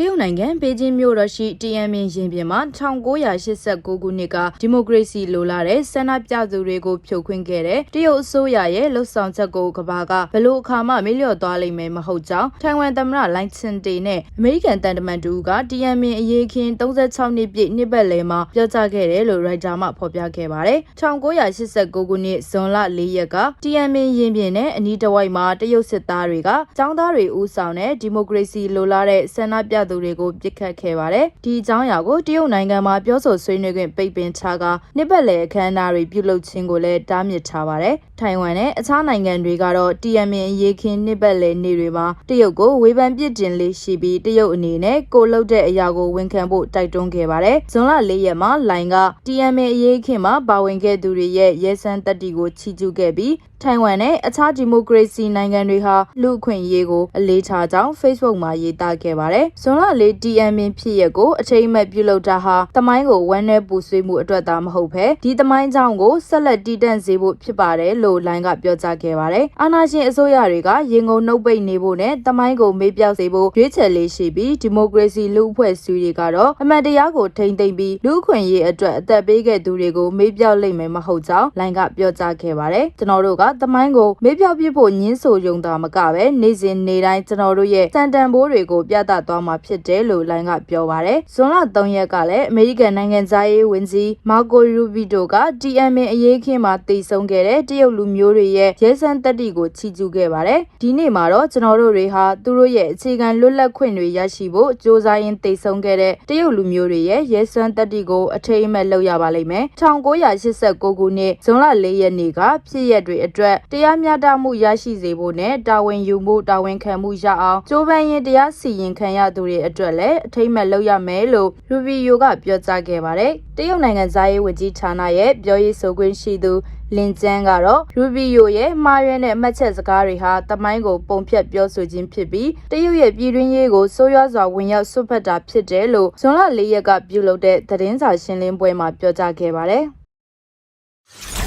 တရုတ်နိုင်ငံပေကျင်းမြို့တော်ရှိတီယန်မင်ရင်ပြင်မှာ1989ခုနှစ်ကဒီမိုကရေစီလိုလားတဲ့ဆန္ဒပြသူတွေကိုဖြိုခွင်းခဲ့တဲ့တရုတ်အစိုးရရဲ့လှုပ်ဆောင်ချက်ကိုကဘာကဘလို့အခါမှမေ့လျော့သွားလိမ့်မယ်မဟုတ်ကြောင်းထိုင်ဝမ်သမ္မတလိုင်ချင်တေနဲ့အမေရိကန်တန်တမန်တူကတီယန်မင်အရေးခင်း36နှစ်ပြည့်နှစ်ပတ်လည်မှာပြောကြားခဲ့တယ်လို့ရိုက်တာမှဖော်ပြခဲ့ပါတယ်1989ခုနှစ်ဇွန်လ4ရက်ကတီယန်မင်ရင်ပြင်နဲ့အနီးတစ်ဝိုက်မှာတရုတ်စစ်သားတွေကចောင်းသားတွေဦးဆောင်တဲ့ဒီမိုကရေစီလိုလားတဲ့ဆန္ဒပြသူတွေကိုပြစ်ခတ်ခဲ့ပါတယ်။ဒီအကြောင်းအရာကိုတရုတ်နိုင်ငံမှာပြောဆိုဆွေးနွေးခွင့်ပိတ်ပင်ထားကနှစ်ပတ်လည်အခမ်းအနားတွေပြုလုပ်ခြင်းကိုလည်းတားမြစ်ထားပါတယ်။ထိုင်ဝမ်နဲ့အခြားနိုင်ငံတွေကတော့ TMN ရေခင်းနှစ်ပတ်လည်နေ့တွေမှာတရုတ်ကိုဝေဖန်ပြစ်တင်လေးရှိပြီးတရုတ်အနေနဲ့ကိုလှုပ်တဲ့အရာကိုဝန်ခံဖို့တိုက်တွန်းခဲ့ပါတယ်။ဇွန်လ၄ရက်မှာလိုင်က TMN အရေးခင်းမှာပါဝင်ခဲ့သူတွေရဲ့ရဲစန်းတက်တီကိုချီးကျူးခဲ့ပြီးထိုင်ဝမ်နဲ့အခြားဒီမိုကရေစီနိုင်ငံတွေဟာလူအခွင့်အရေးကိုအလေးထားကြောင်း Facebook မှာရေးသားခဲ့ပါတယ်။ဇွန်လ၄ TMN ဖြစ်ရက်ကိုအချိန်မဲ့ပြုလုပ်တာဟာတမိုင်းကိုဝမ်းနည်းပူဆွေးမှုအတွက်သာမဟုတ်ဘဲဒီတမိုင်းကြောင်းကိုဆက်လက်တည်တံ့စေဖို့ဖြစ်ပါတယ်လို့လိုင်းကပြောကြားခဲ့ပါတယ်။အာဏာရှင်အစိုးရတွေကရင်ကုန်နှုတ်ပိတ်နေဖို့နဲ့တမိုင်းကိုမေ့ပြောက်စေဖို့ရွေးချယ်လေးရှိပြီးဒီမိုကရေစီလူ့အဖွဲ့အစည်းတွေကတော့အမှန်တရားကိုထိမ့်သိမ့်ပြီးလူ့အခွင့်အရေးအတွက်အသက်ပေးခဲ့သူတွေကိုမေ့ပြောက်လိမ့်မယ်မဟုတ်ကြောင်းလိုင်းကပြောကြားခဲ့ပါတယ်။ကျွန်တော်တို့ကတမိုင်းကိုမေ့ပြောက်ပြဖို့ညင်းဆိုယုံတာမကပဲနေ့စဉ်နေ့တိုင်းကျွန်တော်တို့ရဲ့စံတန်ဘိုးတွေကိုပြသသွားမှာဖြစ်တယ်လို့လိုင်းကပြောပါတယ်။ဇွန်လ3ရက်ကလည်းအမေရိကန်နိုင်ငံသားရေးဝန်ကြီးမာကိုရူဘီတိုက TMN အရေးခင်းမှာတည်ဆုံခဲ့တဲ့တရုတ်လူမျိုးတွေရဲ့ရဲစန်းတက်တီကိုချီးကျူးခဲ့ပါတယ်။ဒီနေ့မှာတော့ကျွန်တော်တို့တွေဟာသူတို့ရဲ့အခြေခံလွတ်လပ်ခွင့်တွေရရှိဖို့စ조사ရင်းတည်ဆုံခဲ့တဲ့တရုတ်လူမျိုးတွေရဲ့ရဲစန်းတက်တီကိုအထိမ်းအမှတ်လုပ်ရပါလိမ့်မယ်1989ခုနှစ်ဇွန်လ4ရက်နေ့ကဖြစ်ရက်တွေအတွက်တရားမျှတမှုရရှိစေဖို့နဲ့တာဝန်ယူမှုတာဝန်ခံမှုရအောင်ကြိုးပမ်းရင်တရားစီရင်ခံရသူတွေအတွက်လည်းအထိမ်းအမှတ်လုပ်ရမယ်လို့ရူဘီယိုကပြောကြားခဲ့ပါတယ်။တရုတ်နိုင်ငံသားရေးဝန်ကြီးဌာနရဲ့ပြောရေးဆိုခွင့်ရှိသူလင်ကျန်းကတော့ရူဘီယိုရဲ့မှားယွင်းတဲ့မှတ်ချက်စကားတွေဟာတမိုင်းကိုပုံဖြတ်ပြောဆိုခြင်းဖြစ်ပြီးတရုတ်ရဲ့ပြည်တွင်းရေးကိုဆိုးရွားစွာဝင်ရောက်ဆွတ်ဖက်တာဖြစ်တယ်လို့ဇွန်လ၄ရက်ကပြုလုပ်တဲ့သတင်းစာရှင်းလင်းပွဲမှာပြောကြားခဲ့ပါတယ်။